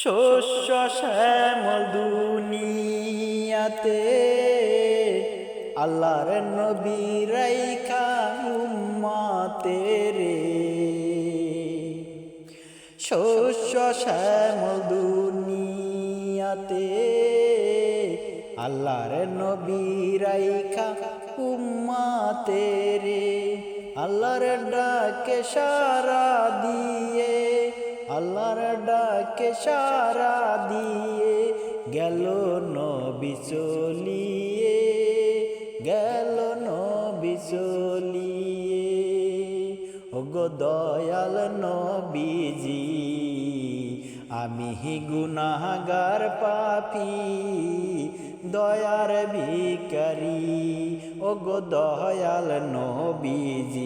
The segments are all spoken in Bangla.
শস্য শ্যামল দুনিয়াতে আল্লাহর নবী রাইখা উম্মাতে রে। শস্য শ্যামল দুনিয়াতে আল্লাহর নবী রাইখা উম্মাতে রে। আল্লাহর ডাকে সারা দিয়ে আল্লাহর ডাকে সারা দিয়ে গেল নবী চলিয়ে, গেল নবী চলিয়ে। ওগো দয়াল নবীজি, আমি গুনাহগার পাপি, দয়ার ভিকারি ওগো দয়াল নবীজি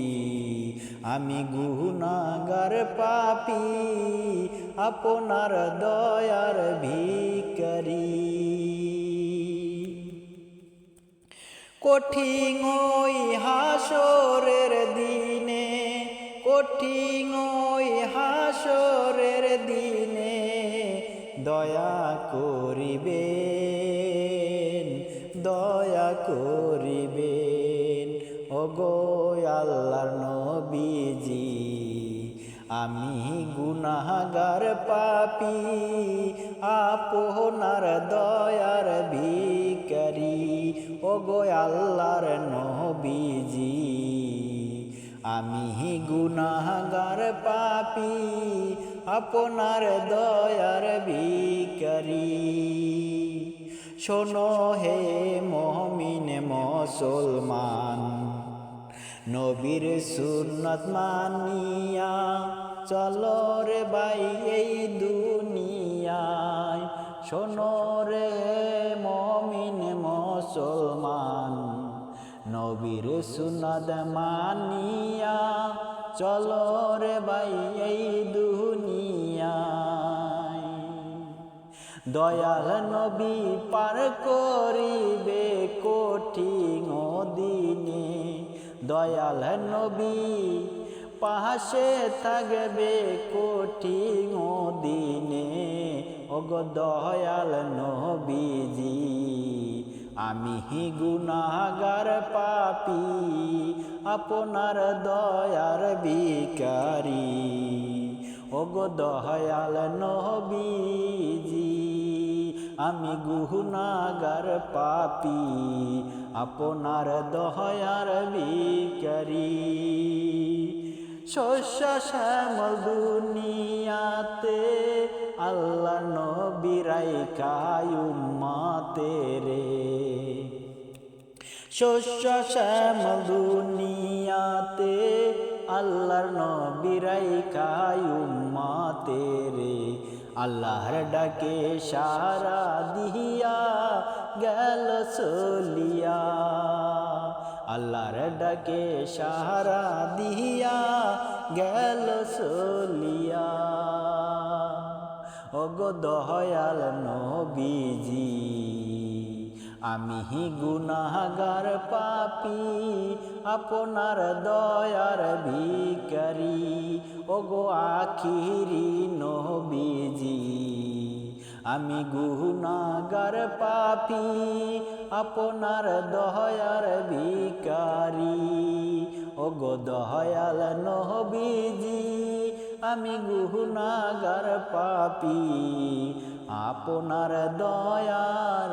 আমি গুনাগার পাপি, আপনার দয়ার ভিকারি কঠিন ওই হাসরের দিনে, কঠিন ওই হাসরের দিনে দয়া করিবেন দয়া করিবেন। ওগো আল্লাহর নবীজি, আমি গুনাহগার পাপি, আপনার দয়ার ভিকারি ওগো আল্লাহর নবীজি, আমি গুনাহগার পাপি, আপনার দয়ার ভিকারি শোনো হে মহমিন মুসলমান নবীর সুন্নত মানিয়া, চলো রে বাই এই দুনিয়ায়। শোনো রে মমিন মুসলমান, নবীর সুন্নত মানিয়া, চলো রে বাই এই দুনিয়ায়। দয়াল নবী পার করিবে দয়াল নবী, পাশে থাকবে কঠিন দিনে। ওগ দয়াল নবীজি, আমি হি গুনাগার পাপি, আপনার দয়ার বিকারি ওগো দয়াল নবীজি, আমি গুহনাগার পাপি আপনার দয়ার বিকারি। শস্য শ্যামল দুনিয়াতে আল্লাহ নবীরাই কায়ুমাতে রে। শস্য শ্যামল দুনিয়াতে আল্লাহর নবীরাই কায়ুমাতে রে। আল্লাহর ডাকে সারা দিহিয়া গেল চলিয়া। আল্লাহর ডাকে সারা দিহিয়া গেল চলিয়া। ওগো দয়াল নবীজি, আমি গুনাগার পাপি, আপনার দয়ার ভিকারি ওগো আখিরি নবীজি আমি গুনাগার পাপি আপনার দহয়ার ভিকারি গো দহয়াল নহবিজি আমি গুনাগার পাপি আপনার দয়ার